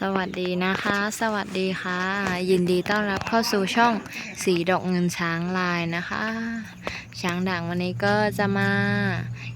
สวัสดีนะคะ สวัสดีค่ะ ยินดีต้อนรับเข้าสู่ช่องสีดอกเงินช้างลายนะคะ ช้างด่างวันนี้ก็จะมา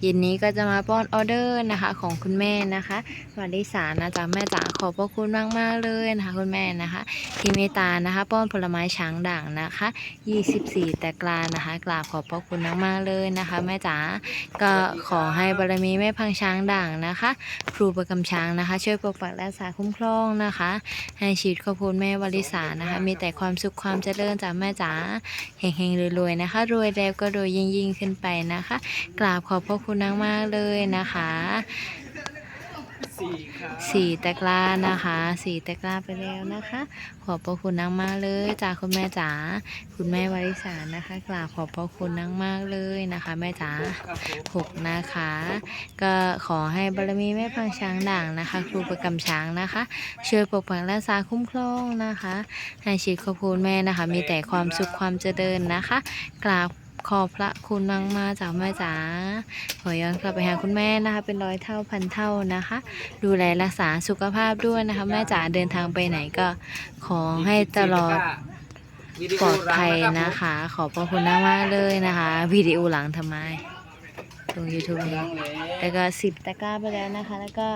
เย็นนี้ก็จะมาป้อนออเดอร์นะคะ ของคุณแม่นะคะสวัสดีสารนะจ๊ะแม่จ๋าขอบพระคุณมากมากเลยนะคะคุณแม่นะคะที่เมตตานะคะ ป้อนผลไม้ช้างด่างนะคะ 24 แต่กลานะคะกราบขอบพระคุณมากมากเลยนะคะแม่จ๋าก็ขอให้บารมีแม่พังช้างด่างนะคะ ครูประกำช้างนะคะ ช่วยปกปักรักษาคุ้มครองนะคะ ให้ชีวิตขอบคุณแม่วลิสานะคะ มีแต่ความสุขความเจริญจากแม่จ๋าเฮงๆรวยๆนะคะ รวยแล้วก็รวยยิ่งๆขึ้นไปนะคะ กราบขอบพระคุณมากๆเลยนะคะสี่ตะกร้านะคะสี่ตะกร้าไปแล้วนะคะ ขอบพระคุณนังมากเลยจากคุณแม่จ๋าคุณแม่วริสานะคะกราบขอบพระคุณนังมากเลยนะคะ แม่จ๋าหกนะคะ ก็ขอให้บารมีแม่พังช้างด่างนะคะ ครูประกำช้างนะคะ ช่วยปกปักรักษาคุ้มครองนะคะให้ชีวิตขอบคุณแม่นะคะ มีแต่ความสุขความเจริญนะคะกราบ ขอบพระคุณมากมาจาแม่จ๋าขอย้อนกลับไปหาคุณแม่นะคะ เป็นร้อยเท่าพันเท่านะคะ ดูแลรักษาสุขภาพด้วยนะคะ แม่จ๋าเดินทางไปไหนก็ขอให้ตลอดปลอดภัยนะคะ ขอบพระคุณมากเลยนะคะวิดีโอหลังทำไมลง YouTube นี้ยังเลยแล้วก็สิบตะกร้าไปแล้วนะคะ แล้วก็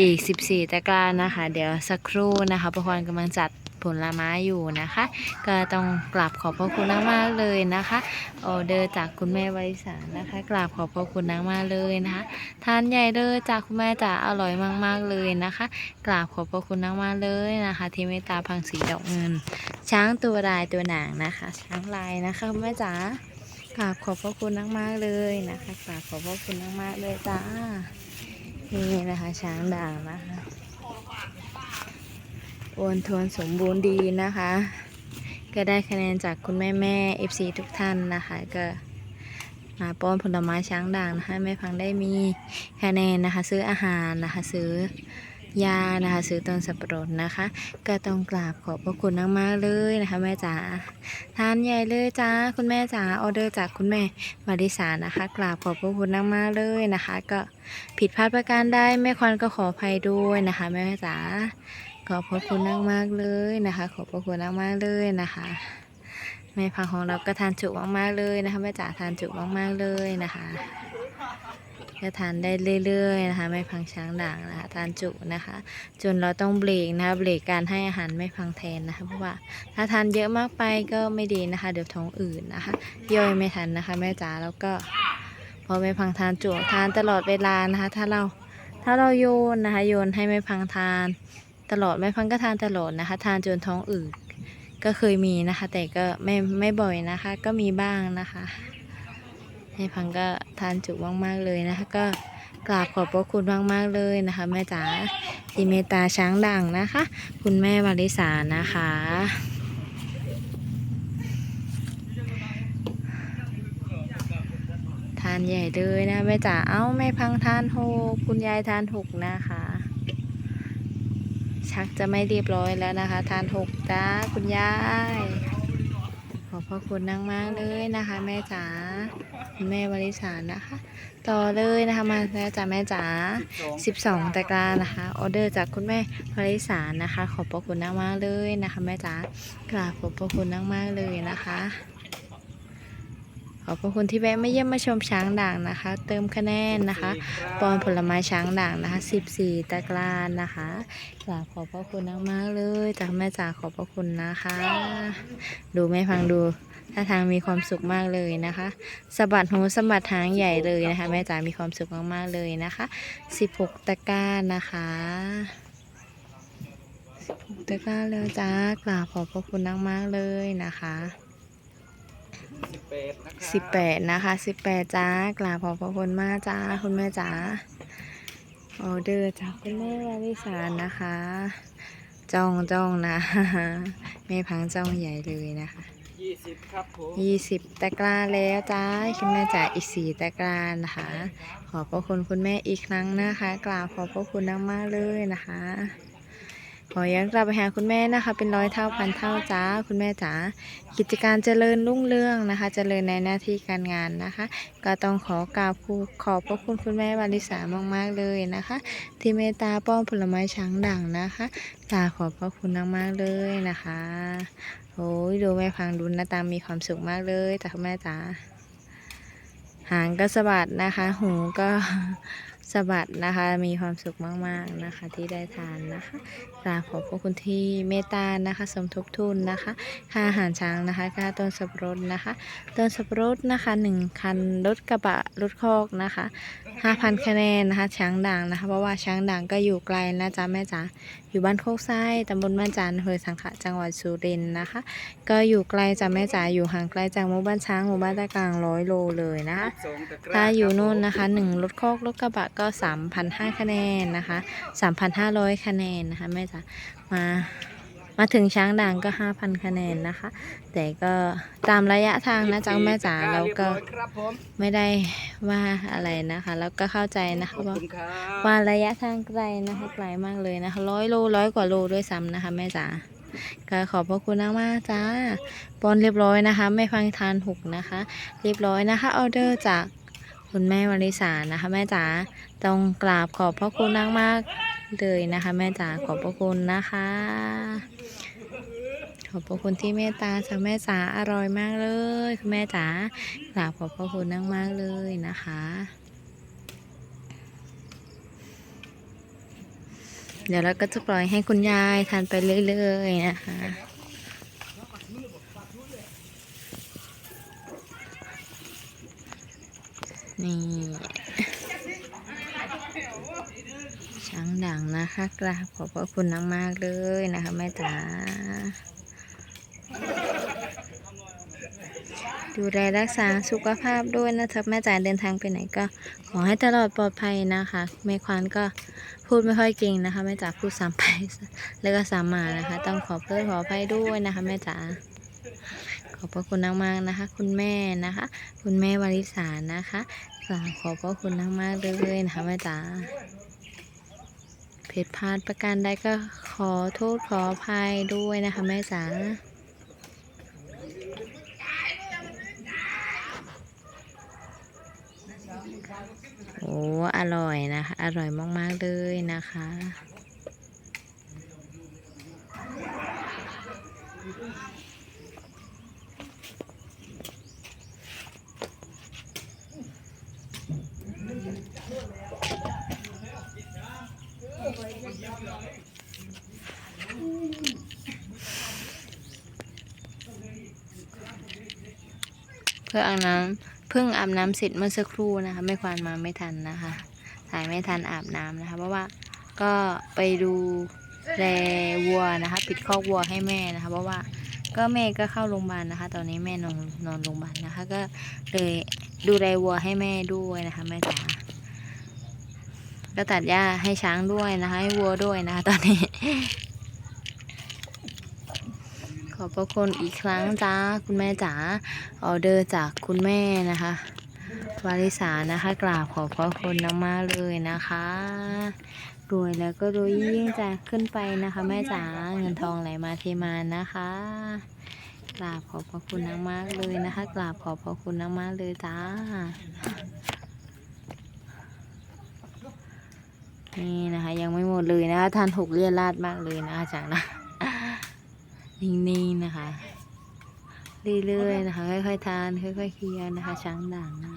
อีกสิบสี่ตะกร้านะคะ เดี๋ยวสักครู่นะคะประพรกำลังจัด ผลไม้อยู่นะคะ ก็ต้องกราบขอบพระคุณมากๆเลยนะคะออเดอร์จากคุณแม่วริสานะคะกราบขอบพระคุณมากๆเลยนะคะทานใหญ่เลยจากคุณแม่จ๋าอร่อยมากๆเลยนะคะ กราบขอบพระคุณมากๆเลยนะคะ ที่เมตตาพังสีดอกเงิน ช้างตัวลายตัวหนางนะคะ ช้างลายนะคะคุณแม่จ๋ากราบขอบพระคุณมากๆเลยนะคะกราบขอบพระคุณมากๆเลยจ้านี่นะคะช้างด่างนะคะ โอนทวนสมบูรณ์ดีนะคะ ก็ได้คะแนนจากคุณแม่แม่เอฟซีทุกท่านนะคะ ก็มาป้อนผลไม้ช้างด่างนะคะแม่พังได้มีคะแนนนะคะ ซื้ออาหารนะคะ ซื้อยานะคะซื้อต้นสับปะรดนะคะ ก็ต้องกราบขอบพระคุณมากๆเลยนะคะแม่จ๋าทานใหญ่เลยจ้าคุณแม่จ๋าออเดอร์จากคุณแม่มาริสานะคะ กราบขอบพระคุณมากๆเลยนะคะ ก็ผิดพลาดประการใดแม่ควันก็ขออภัยด้วยนะคะแม่จ๋า ขอบพระคุณมากๆเลยนะคะ ขอบพระคุณมากๆเลยนะคะแม่พังของเราก็ทานจุมากๆเลยนะคะแม่จ๋าทานจุมากๆเลยนะคะก็ทานได้เรื่อยๆนะคะแม่พังช้างด่างนะคะทานจุนะคะ จนเราต้องเบรกนะคะเบรกการให้อาหารไม่พังแทนนะคะ เพราะว่าถ้าทานเยอะมากไปก็ไม่ดีนะคะ เดี๋ยวท้องอืดนนะคะ ย่อยไม่ทันนะคะ แม่จ๋าแล้วก็พอไม่พังทานจุทานตลอดเวลานะคะ ถ้าเราถ้าเราโยนนะคะ โยนให้ไม่พังทาน ตลอดไม่พังก็ทานตลอดนะคะ ทานจนท้องอืดก็เคยมีนะคะ แต่ก็ไม่ไม่บ่อยนะคะ ก็มีบ้างนะคะให้พังก็ทานจุมากๆเลยนะคะ ก็กราบขอบพระคุณมากๆเลยนะคะ แม่จ๋าที่เมตตาช้างด่างนะคะ คุณแม่วาริสานะคะทานใหญ่เลยนะแม่จ๋าเอ้าแม่พังทานหกคุณยายทานหกนะคะ ชักจะไม่เรียบร้อยแล้วนะคะ ทานหกจ้าคุณยาย ขอบพระคุณนางมากเลยนะคะ แม่จ๋าคุณแม่วริสานะคะ ต่อเลยนะคะมาแล้วจ้าแม่จ๋าสิบสอง12 ตะกร้านะคะออเดอร์จากคุณแม่ภริสารนะคะ ขอบพระคุณมากๆเลยนะคะ แม่จ๋ากราบขอบพระคุณมากๆเลยนะคะ อบพระคุณที่แวะมาเยี่ยมมาชมช้างด่างนะคะ เติมคะแนนนะคะปอนผลไม้ช้างด่างนะคะ 14 ตะกร้านะคะกราบขอบพระคุณมากๆเลยจากแม่จ๋าขอบพระคุณนะคะ ดูแม่ฟังดูท่าทางมีความสุขมากเลยนะคะสะบัดหูสะบัดหางใหญ่เลยนะคะ แม่จ๋ามีความสุขมากๆเลยนะคะ 16 ตะกร้านะคะ16ตะกร้าเลยจ้ากราบขอบพระคุณมากๆเลยนะคะ สิบแปดนะครับ18นะคะ18จ้ากราบขอบพระคุณมากจ้าคุณแม่จ๋าออเดอร์จากคุณแม่วาริสานนะคะ จ้องจ้องนะแม่พังจ้องใหญ่เลยนะคะยี่สิบครับผมยี่สิบตะกร้าแล้วจ้าคุณแม่จ๋าอีกสี่ตะกร้านะคะ ขอบพระคุณคุณแม่อีกครั้งนะคะกราบขอบพระคุณมากๆเลยนะคะ ขอย้อนกลับไปหาคุณแม่นะคะ เป็นร้อยเท่าพันเท่าจ้าคุณแม่จ๋ากิจการเจริญรุ่งเรืองนะคะ เจริญในหน้าที่การงานนะคะ ก็ต้องขอกราบผู้ขอบพระคุณคุณแม่วาริสามาก ๆ เลยนะคะ ที่เมตตาป้อนผลไม้ช้างด่างนะคะกราบขอบพระคุณมากๆเลยนะคะโอ้ยดูแม่พังดูหน้าตามีความสุขมากเลยแต่คุณแม่จ๋าหางก็สะบัดนะคะ หูก็ สะบัดนะคะ มีความสุขมากๆนะคะที่ได้ทานนะคะกราบขอบพระคุณที่เมตตานะคะ สมทบทุนนะคะ ค่าอาหารช้างนะคะค่าต้นสับปะรดนะคะต้นสับปะรดนะคะหนึ่งคันรถกระบะรถคอกนะคะห้าพันคะแนนนะคะ ช้างด่างนะคะ เพราะว่าช้างด่างก็อยู่ไกลนะจ๊ะแม่จ๋าอยู่บ้านโคกไส้ตำบลบ้านจันทร์อำเภอสังขะจังหวัดสุรินทร์นะคะ ก็อยู่ไกลจากแม่จ๋าอยู่ห่างไกลจากหมู่บ้านช้างหมู่บ้านตะกลางร้อยโลเลยนะคะสองตะกร้ถ้าอยู่นู่นรับผมนะคะหนึ่งรถคอกรถกระบะก็สามพันห้าคะแนนนะคะสามพันห้าร้อยคะแนนนะคะแม่จ๋ามามาถึงช้างด่างก็ห้าพันคะแนนนะคะ แต่ก็ตามระยะทางนะจ๊ะแม่จ๋าเราก็เรียบร้อยครับผมไม่ได้ว่าอะไรนะคะ แล้วก็เข้าใจนะขคะอบว่าคุณครับว่าระยะทางไกลนะคะไกลมากเลยนะคะร้อยโลร้อยกว่าโลด้วยซ้ำนะคะแม่จ๋าก็ขอบพระคุณมากมากๆจ้าปอนเรียบร้อยนะคะ ไม่ฟังทานหกนะคะ เรียบร้อยนะคะออเดอร์จาก คุณแม่วริสานะคะแม่จ๋าต้องกราบขอบพระคุณมากมากๆเลยนะคะ แม่จ๋าขอบพระคุณนะคะ ขอบพระคุณที่เมตตาจากแม่จ๋าอร่อยมากเลยคุณแม่จ๋ากราบขอบพระคุณมากๆเลยนะคะเดี๋ยวเราก็จะปล่อยให้คุณยายทานไปเรื่อยๆนะคะ นี่ ช้างด่างนะคะกราบขอบพระคุณมากๆเลยนะคะแม่จ๋าดูแลรักษาสุขภาพด้วยนะครับแม่จ๋าเดินทางไปไหนก็ ขอให้ตลอดปลอดภัยนะคะแม่ควานก็พูดไม่ค่อยเก่งนะคะแม่จ๋าพูดสามไปแล้วก็สามมานะคะ ต้องขอเพิ่มขออภัยด้วยนะคะแม่จ๋า ขอบพระคุณมากๆนะคะ คุณแม่นะคะ คุณแม่วริสานะคะกราบขอบพระคุณมากๆเลยนะคะแม่จ๋าผิดพลาดประการใดก็ขอโทษขออภัยด้วยนะคะแม่จ๋าโอ้อร่อยนะคะ อร่อยมากๆเลยนะคะ เพื่ออาบน้ำเพิ่งอาบน้ำเสร็จเมื่อสักครู่นะคะ ไม่ควานมาไม่ทันนะคะถ่ายไม่ทันอาบน้ำนะคะ เพราะว่าก็ไปดูแลวัวนะคะ ปิดคอกวัวให้แม่นะคะ เพราะว่าก็แม่ก็เข้าโรงพยาบาลนะคะ ตอนนี้แม่นอนนอนโรงพยาบาลนะคะ ก็เลยดูแลวัวให้แม่ด้วยนะคะแม่จ๋า ก็ตัดหญ้าให้ช้างด้วยนะคะให้วัวด้วยนะคะตอนนี้ ขอบพระคุณอีกครั้งจ้าคุณแม่จ๋าออเดอร์จากคุณแม่นะคะวาริสานะคะกราบขอบพระคุณมากๆเลยนะคะรวยแล้วก็รวยยิ่งจะขึ้นไปนะคะ แม่จ๋าเงินทองไหลมาเทมานะคะกราบขอบพระคุณมากๆเลยนะคะกราบขอบพระคุณมากๆเลยจ้า นี่นะคะ ยังไม่หมดเลยนะคะทานหกเรียราดมากเลยนะคะจากนะนิ่งๆนะคะ เรื่อยๆนะคะ ค่อยๆทานค่อยๆเคี้ยวนะคะ ช้างด่างนะ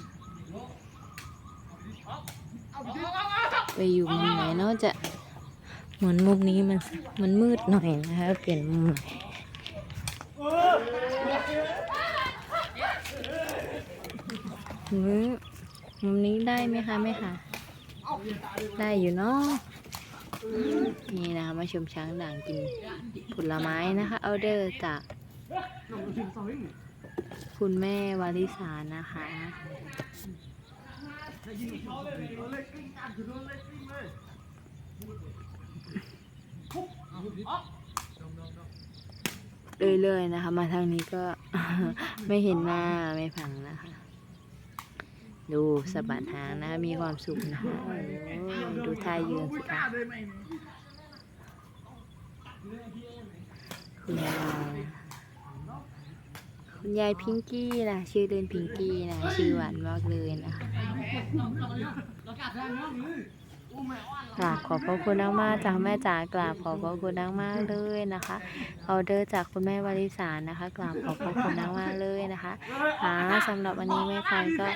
ไปอยู่มุมไหนเนาะจะเหมือนมุมนี้มันมันมืดหน่อยนะคะเปลี่ยนมุมหน่อยมุมนี้ได้ไหมคะแม่ค่ะ ได้อยู่เนาะนี่นะคะมาชมช้างด่างกินผลไม้นะคะเอาเดอร์จาก คุณแม่วาริสานะคะเรื่อยๆนะคะ มาทางนี้ก็ ไม่เห็นหน้าไม่ผังนะคะ ดูสะบัดหางนะคะมีความสุขนะคะโอ้ยดูท่ายืนสิคะคุณยายคุณยายพิงกี้นะชื่อเดินพิงกี้นะชื่อหวานมากเลยนะคะกราบขอบพระคุณมากๆจากแม่จ๋ากราบขอบพระคุณมากๆเลยนะคะออเดอร์จากคุณแม่วริสานะคะกราบขอบพระคุณมากๆเลยนะคะค่ะสำหรับวันนี้แม่พันก็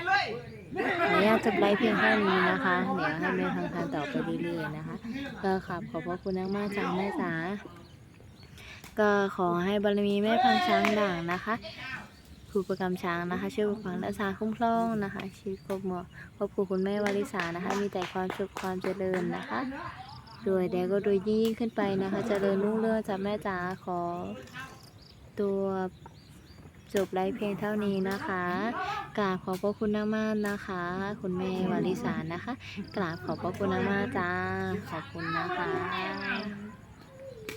ขอนุญาตจบไลฟ์เพียงแค่นี้นะคะเดี๋ยวให้แม่ทางทานต่อไปเรื่อยๆนะคะก็ขอบขอบพระคุณมากๆจาแม่จ๋าก็ขอให้บารมีแม่พังช้างด่างนะคะครูประกำช้างนะคะช่วยปกปักรักษาคุ้มครองนะคะชีวิตครอบครัวครอบครัวคุณแม่วาริสานะคะ มีแต่ความสุขความเจริญนะคะรวยแล้วก็รวยยิ่งขึ้นไปนะคะ เจริญรุ่งเรืองจากแม่จ๋าขอตัว จบไลฟ์เพียงเท่านี้นะคะกราบขอบพระคุณมากๆนะคะ คุณแม่วาริสานะคะกราบขอบพระคุณมากๆจ้าขอบคุณนะคะ